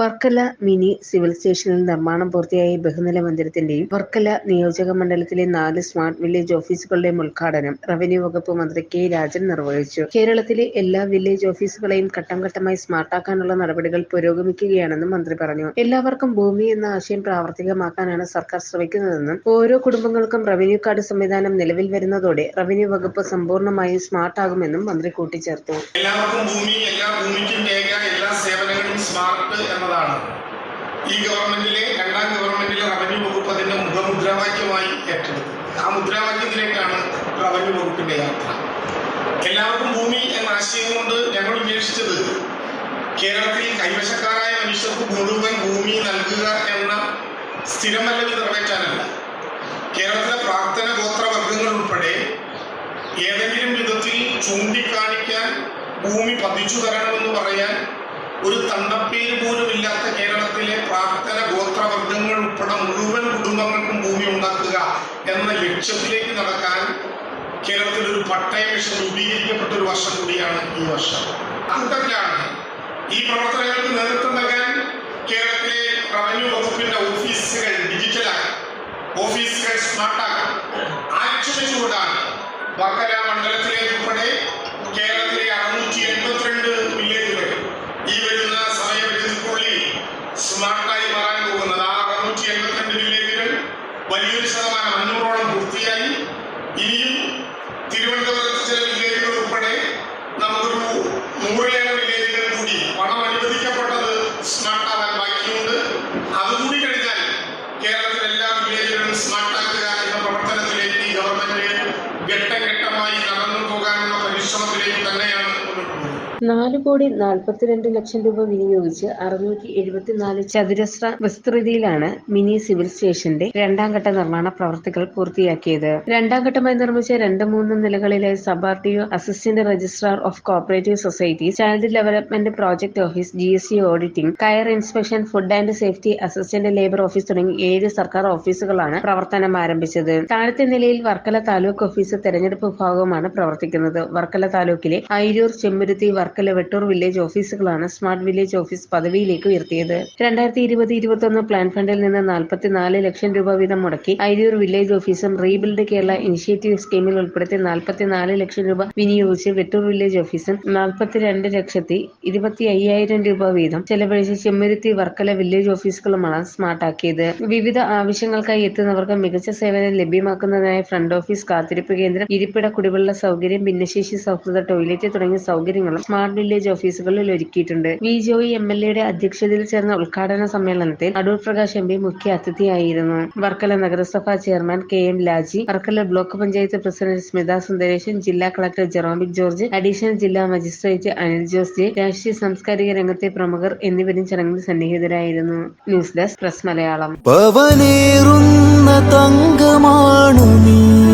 Varkala mini civil സ്റ്റേഷനിൽ നിർമ്മാണം പൂർത്തിയായ ബഹുനില മന്ദിരത്തിന്റെയും വർക്കല നിയോജക മണ്ഡലത്തിലെ നാല് സ്മാർട്ട് വില്ലേജ് ഓഫീസുകളുടെയും ഉദ്ഘാടനം റവന്യൂ വകുപ്പ് മന്ത്രി കെ രാജൻ നിർവഹിച്ചു. കേരളത്തിലെ എല്ലാ വില്ലേജ് ഓഫീസുകളെയും ഘട്ടം ഘട്ടമായി സ്മാർട്ടാക്കാനുള്ള നടപടികൾ പുരോഗമിക്കുകയാണെന്നും മന്ത്രി പറഞ്ഞു. എല്ലാവർക്കും ഭൂമി എന്ന ആശയം പ്രാവർത്തികമാക്കാനാണ് സർക്കാർ ശ്രമിക്കുന്നതെന്നും ഓരോ കുടുംബങ്ങൾക്കും റവന്യൂ കാർഡ് സംവിധാനം നിലവിൽ വരുന്നതോടെ റവന്യൂ വകുപ്പ് സമ്പൂർണമായും സ്മാർട്ടാകുമെന്നും മന്ത്രി കൂട്ടിച്ചേർത്തു. എല്ലാവർക്കും ഭൂമി എല്ലാ ഭൂമിക്കും രേഖ എല്ലാ സേവനങ്ങളും സ്മാർട്ട് എന്നതാണ്. ഈ ഗവൺമെന്റിലെ രണ്ടാം ഗവൺമെന്റിലെ റവന്യൂ വകുപ്പ് അതിന്റെ മുഖമുദ്രാവാക്യമായി ഏറ്റെടുത്തത്. ആ മുദ്രാവാക്യത്തിലേക്കാണ് റവന്യൂ വകുപ്പിന്റെ യാത്ര. എല്ലാവർക്കും ഭൂമി എന്ന ആശയം കൊണ്ട് ഞങ്ങൾ ഉപേക്ഷിച്ചത് കേരളത്തിൽ കൈവശക്കാരായ മനുഷ്യർക്ക് മുഴുവൻ ഭൂമി നൽകുക എന്ന സ്ഥിരമല്ലത് നിറവേറ്റാനല്ല. കേരളത്തിലെ പ്രാർത്ഥന ഗോത്രവർഗങ്ങൾ ഉൾപ്പെടെ ഏതെങ്കിലും വിധത്തിൽ ചൂണ്ടിക്കാണിക്കാൻ ഭൂമി പതിച്ചു തരണമെന്ന് പറയാൻ ഒരു തണ്ടപ്പേര് പോലും ഇല്ലാത്ത കേരളത്തിലെ പ്രാർത്ഥന ഗോത്രവർഗങ്ങൾ ഉൾപ്പെടെ മുഴുവൻ കുടുംബങ്ങൾക്കും ഭൂമി ഉണ്ടാക്കുക എന്ന ലക്ഷ്യത്തിലേക്ക് നടക്കാൻ കേരളത്തിൽ ഒരു പട്ടയ മിഷൻ രൂപീകരിക്കപ്പെട്ട ഒരു വർഷം കൂടിയാണ് ഈ വർഷം. അത്തരത്തിലാണ് ഈ പ്രവർത്തനങ്ങൾക്ക് നേതൃത്വം നൽകാൻ കേരളത്തിലെ റവന്യൂ വകുപ്പിന്റെ ഓഫീസുകൾ ഡിജിറ്റലാക്കി. ഓഫീസുകൾ സ്മാർട്ടാക്കി. ആക്ഷേപിച്ചുകൊണ്ടാണ് വർക്കല മണ്ഡലത്തിലെ ഉൾപ്പെടെ കേരളത്തിലെ അറുന്നൂറ്റി എൺപത്തിരണ്ട് വില്ലേജുകൾ. നാല് കോടി നാൽപ്പത്തിരണ്ട് ലക്ഷം രൂപ വിനിയോഗിച്ച് അറുന്നൂറ്റി എഴുപത്തിനാല് ചതുരശ്ര വിസ്തൃതിയിലാണ് മിനി സിവിൽ സ്റ്റേഷന്റെ രണ്ടാം ഘട്ട നിർമ്മാണ പ്രവർത്തികൾ പൂർത്തിയാക്കിയത്. രണ്ടാം ഘട്ടമായി നിർമ്മിച്ച രണ്ട് മൂന്ന് നിലകളിലെ sub R T O assistant registrar of cooperative society child development project office G S C auditing കയർ inspection food and safety assistant labour office തുടങ്ങി ഏഴ് സർക്കാർ ഓഫീസുകളാണ് പ്രവർത്തനം ആരംഭിച്ചത്. താഴത്തെ നിലയിൽ വർക്കല താലൂക്ക് ഓഫീസ് തെരഞ്ഞെടുപ്പ് വിഭാഗമാണ് പ്രവർത്തിക്കുന്നത്. വർക്കല താലൂക്കിലെ അയിരൂർ ചെമ്പുരുത്തി വർക്കല വെട്ടൂർ വില്ലേജ് ഓഫീസുകളാണ് സ്മാർട്ട് വില്ലേജ് ഓഫീസ് പദവിയിലേക്ക് ഉയർത്തിയത്. രണ്ടായിരത്തി ഇരുപത് ഇരുപത്തൊന്ന് പ്ലാൻ ഫണ്ടിൽ നിന്ന് നാൽപ്പത്തിനാല് ലക്ഷം രൂപ വീതം മുടക്കി അരിയൂർ വില്ലേജ് ഓഫീസും റീബിൽഡ് കേരള ഇനിഷ്യേറ്റീവ് സ്കീമിൽ ഉൾപ്പെടുത്തി നാൽപ്പത്തിനാല് ലക്ഷം രൂപ വിനിയോഗിച്ച് വെട്ടൂർ വില്ലേജ് ഓഫീസും നാൽപ്പത്തിരണ്ട് ലക്ഷത്തി ഇരുപത്തി അയ്യായിരം രൂപ വീതം ചെലവഴിച്ച് ചെമ്മരുത്തി വർക്കല വില്ലേജ് ഓഫീസുകളുമാണ് സ്മാർട്ടാക്കിയത്. വിവിധ ആവശ്യങ്ങൾക്കായി എത്തുന്നവർക്ക് മികച്ച സേവനം ലഭ്യമാക്കുന്നതിനായി ഫ്രണ്ട് ഓഫീസ് കാത്തിരിപ്പ് കേന്ദ്രം ഇരിപ്പിട കുടിവെള്ള സൗകര്യം ഭിന്നശേഷി സൗഹൃദ ടോയ്ലറ്റ് തുടങ്ങിയ സൗകര്യങ്ങളും സ്മാർട്ട് വില്ലേജ് ഓഫീസുകളിൽ ഒരുക്കിയിട്ടുണ്ട്. വി ജോയി എം എൽ എയുടെ അധ്യക്ഷതയിൽ ചേർന്ന ഉദ്ഘാടന സമ്മേളനത്തിൽ അടൂർ പ്രകാശ് എം പി മുഖ്യ അതിഥിയായിരുന്നു. വർക്കല നഗരസഭാ chairman K M Laji Varkala block panchayat president Smitha Sundaresan ജില്ലാ കളക്ടർ ജെറോമിക് ജോർജ് അഡീഷണൽ ജില്ലാ മജിസ്ട്രേറ്റ് അനിൽ ജോസ് ജെ രാഷ്ട്രീയ സാംസ്കാരിക രംഗത്തെ പ്രമുഖർ എന്നിവരും ചടങ്ങിൽ സന്നിഹിതരായിരുന്നു. News desk press Malayalam. തങ്കമാണു നീ.